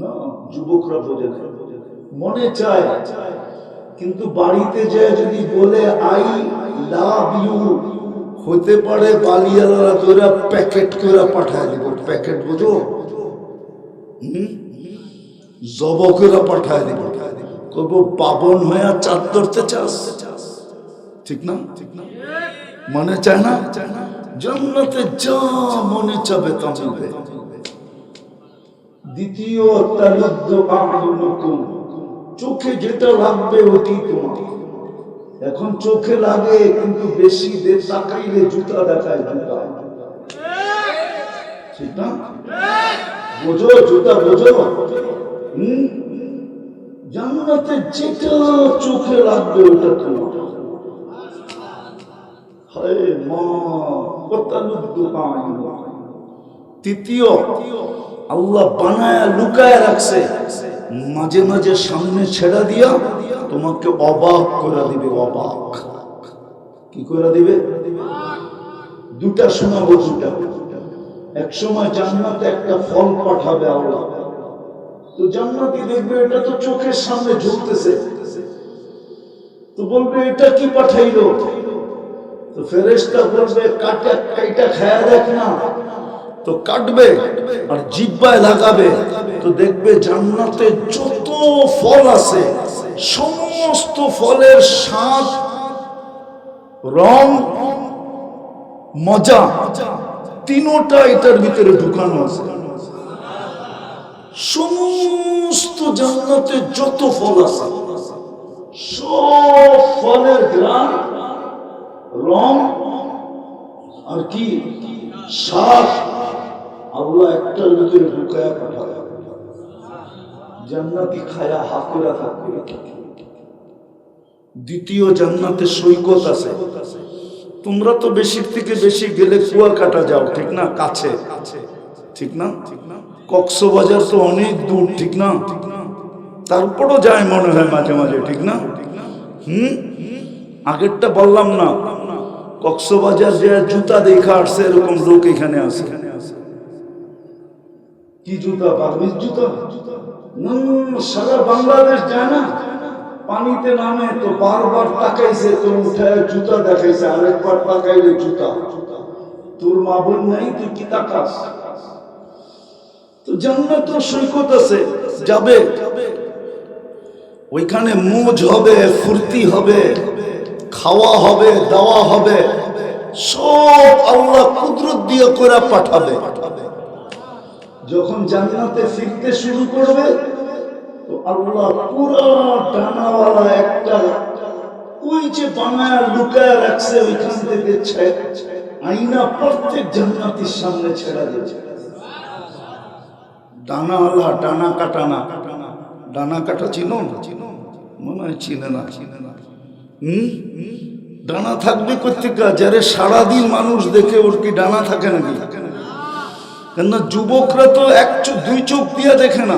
না, যুবকরা না মনে চায়, কিন্তু বাড়িতে যায় যদি বলে, আই লাভ ইউ, হতে পারে বালিয়ালারা তোরা প্যাকেট করে পাঠায় দিব। প্যাকেট বুঝো? জব করে পাঠায় দিব। কব পাবন হয়ে চার ধরতে চাস? ঠিক না? ঠিক না মনে চায় না? জন্নতে যা মনে চাবে তা দ্বিতীয়। চোখে যেটা লাগবে ওটি তোমার। এখন চোখে লাগে, কিন্তু বেশি তাকাইলে জুতা দেখায় জুতা। বোঝো জুতা বোঝো। হুম? জান্নাতে যেটা চোখে লাগবে ওটা তোমার। তৃতীয় আল্লাহ বানায়, লুকায় রাখছে। মাঝে মাঝে সামনে ছেড়া দিয়া তোমাকে অবাক করে দিবে, অবাক। কি করে দিবে? দুটা শোনাবো দুটা। এক সময় জান্নাতে একটা ফল পাঠাবে আল্লাহ তো জান্নাতি দেখবে এটা তো চোখের সামনে ঝুলতেছে। তো বলবে, এটা কি পাঠাইলো? তো ফেরেশতা বলবে, কাটা কাইটা খায়া দেখ না। তো কাটবে আর জিব্বায় লাগাবে, তো দেখবে জান্নাতে যত ফল আছে, সমস্ত ফলের স্বাদ, রং, মজা, তিনোটা এটার ভিতরে ঢুকানো আছে। সমস্ত জান্নাতে যত ফল আছে, সব ফলের গ্রাম রং, আর কি? সাপ আল্লাহ একটার ভিতরে ঢুকায়া পাঠায় জান্নাতি খায়া হাকুরা থাকবে। দ্বিতীয় জান্নাতে সৈকত আছে। তোমরা তো বেশির থেকে বেশি গেলে কুয়াকাটা যাও, ঠিক না? কাছে। ঠিক না? কক্সবাজার তো অনেক দূর, ঠিক না? তারপরও যায় মনে হয় মাঝে মাঝে, ঠিক না? হুম? আগেরটা বললাম না। কক্সবাজার যে জুতা দেখা আসছে, এরকম লোক এখানে আছে। কি জুতা বার্মিজ জুতা। সারা বাংলাদেশ যায় না। পানিতে নামে তো বারবার তাকাইছে তো উঠায় জুতা দেখাইছে, আরেকবার তাকাইলে জুতা। তোর মা বোন নাই, তুই কি তাকাস? তো জান্নাত সৈকত আছে, যাবে। ওইখানে মোজ হবে, ফুর্তি হবে, খাওয়া হবে, দাওয়া হবে, সব আল্লাহ কুদরত দিয়ে করে পাঠাবে পাঠাবে। যখন জান্নাতে ফিরতে শুরু করবে, তো আল্লাহ পুরো ডানাওয়ালা একটা ওই যে বানায় লুকায় রাখছে, ওইখান থেকে আইনা প্রত্যেক জান্নাতির সামনে ছেড়া দিয়েছে। ডানা থাকবে কোথেকে? যারে সারাদিন মানুষ দেখে ওর কি ডানা থাকে নাকি? কেননা যুবকরা তো এক দুই চোখ দিয়ে দেখে না।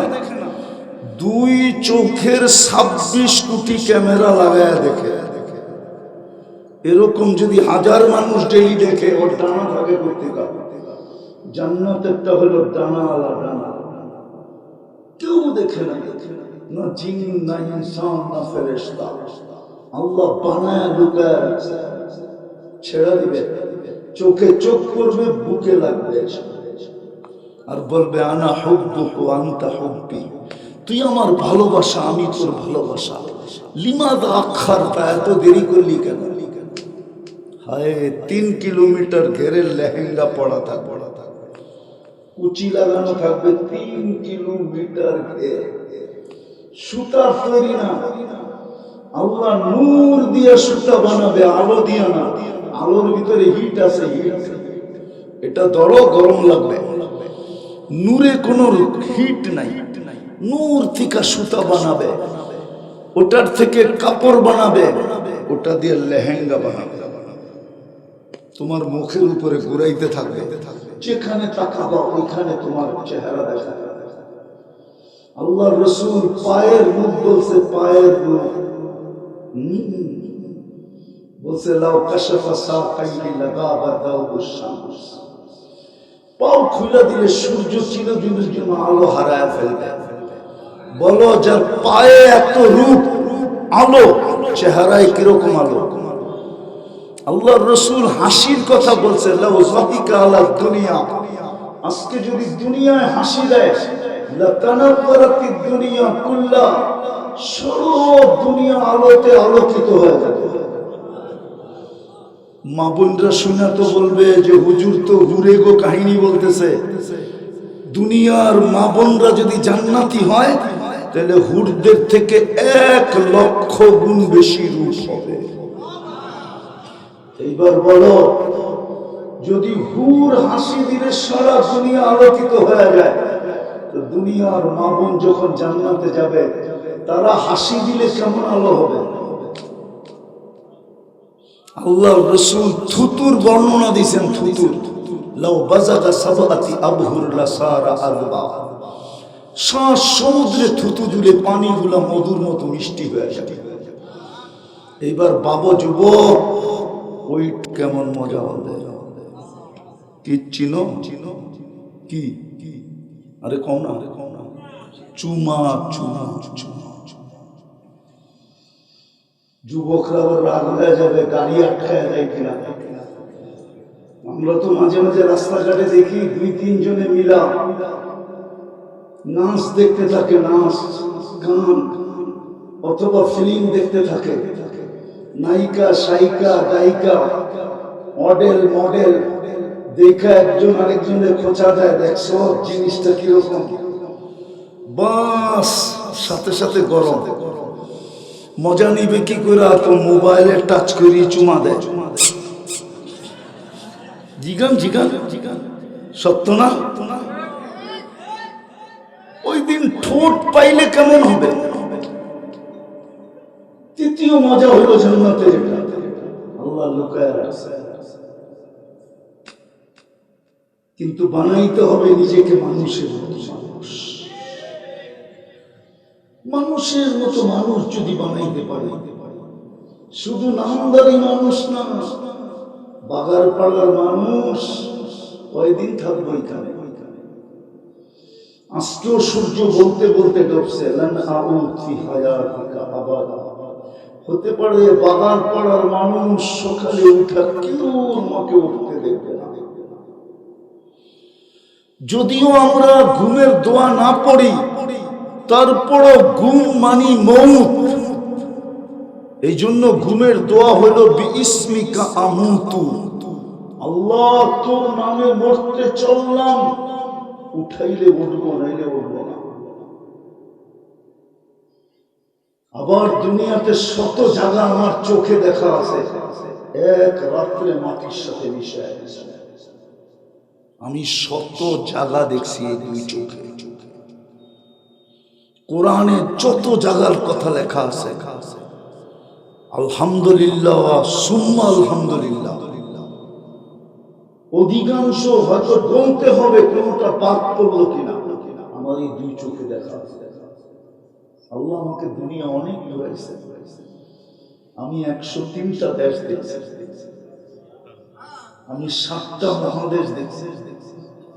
দুই চোখের ছাব্বিশ কোটি ক্যামেরা লাগায় দেখে। এরকম যদি হাজার মানুষ ডেলি দেখে, ওর ডানা থাকে কোথেকে জান্নাতেরটা হলো ডানা আলা ডানা। কেউ দেখে না। না জিন, না ইনসান, না ফেরেশতা। আল্লাহ বানায় লুকায়। ছেড়া দিবে। চোখে চোখ করবে বুকে লাগবে। আর বলবে, আনা হুব্বুকু আনতা হুব্বি। তুই আমার ভালোবাসা, আমি তোর ভালোবাসা। লিমাদ আখার এত দেরি করলি কেন? হায়, তিন কিলোমিটার ঘেরে লেহেঙ্গা পড়া থাক পড়া থাক কুচি লাগানো থাকবে তিন কিলোমিটার ঘের। সুতার তৈরি না। আল্লাহ নূর দিয়ে সুতা বানাবে, আলো দিয়ে না। আলোর ভিতরে হিট আছে হিট এটা ধরো, গরম লাগবে। নূরে কোনো হিট নাই নূর থেকে সুতা বানাবে, ওটার থেকে কাপড় বানাবে, ওটা দিয়ে লেহেঙ্গা বানাবে তোমার মুখের উপরে ঘুরাইতে থাকবে, যেখানে তাকাবা ওইখানে তোমার চেহারা দেখা। আল্লাহ রসুল পায়ের রূপ বলছে, পায়ের রূপ। বলছে, লাউ কাশাফা সাকাইনি লাগাবা দাউদু শামস পাও খুলে দিলে সূর্য চিরদিনের জন্য আলো হারায় ফেলবে। বলো, যার পায়ে এত রূপ, আলো, চেহারায় কীরকম আলো? আল্লাহ রসুল হাসির কথা বলছে দুনিয়া। আজকে যদি দুনিয়ায় হাসি দেয় দুনিয়া কুল্লা, সব দুনিয়া আলোতে আলোকিত হয়ে যাবে। মা বোনরা শুনে তো বলবে যে হুজুর তো ঘুরে গো কাহিনী বলতেছে। দুনিয়ার মা বোনরা যদি জান্নাতি হয়, তাহলে হুরদের থেকে এক লক্ষ গুণ বেশি রূপ হবে। এইবার বলো, যদি হুর হাসি দিলে সারা দুনিয়া আলোকিত হয়ে যায়, তো দুনিয়ার মা বোন যখন জান্নাতে যাবে, তারা হাসি দিলে কেমন আলো হবে? আল্লাহ রসুল থুতুর বর্ণনা দিয়েছেন থুতুর। সমুদ্রে থুতু মধুর মতো মিষ্টি এইবার বাবা যুবক ওই কেমন মজা হবে? কি চিনো? কি? আরে কম না, আরে কম না। চুমা চুমা চুমা। যুবকরা আবার রাগ হয়ে যাবে, গাড়ি আটকায় দেয় কিনা। আমরা তো মাঝে মাঝে রাস্তাঘাটে দেখি দুই, তিনজনে মিলা নাচ দেখতে থাকে, নাচ, গান, অথবা ফিল্ম দেখতে থাকে। নায়িকা সাইকা গায়িকা, মডেল মডেল, দেখা একজন আরেকজনের খোঁচা দেয়, দেখ সব জিনিসটা কীরকম। বাস, সাথে সাথে গরম। মজা নিবে কি করে তো মোবাইলে টাচ করি, চুমা দেয়। জিগান জিগান জিগান। সত্য না? ওই দিন ঠোঁট পাইলে কেমন হবে? তৃতীয় মজা হলো জান্নাতে আল্লাহ লুকায় কিন্তু বানাইতে হবে নিজেকে মানুষের মতো। মানুষের মতো মানুষ যদি বানাইতে পারে, শুধু নামদারি মানুষ না বাগার পাড়ার মানুষ কয়দিন থাকব এখানে? আজকেও সূর্য বলতে বলতে ডুবছে হতে পারে বাগান পাড়ার মানুষ সকালে উঠা কেউ আমাকে উঠতে দেখবে না। যদিও আমরা ঘুমের দোয়া না পড়ি তারপরও ঘুম মানি মৌত। এই জন্য ঘুমের দোয়া বিস্মিকা আমুতু। আল্লাহ তোর নামে মরতে চললাম, উঠাইলে উঠবো, নাইলে উঠবো না। আবার দুনিয়াতে শত জায়গা আমার চোখে দেখা আছে। এক রাত্রে মাটির সাথে মিশে আমি শত জায়গা দেখছি এই দুই চোখে। কোরআনে যত জায়গার কথা লেখা আছে। আলহামদুলিল্লাহ আলহামদুলিল্লাহ। অধিকাংশ হয়তো গমতে হবে কোনটা বাদ পড়ল কিনা। আমার এই দুই চোখে দেখা আল্লাহ আমাকে দুনিয়া অনেক ঘুরাইছে। আমি একশো তিনটা দেশ দেখছি। আমি সাতটা মহাদেশ দেখছি।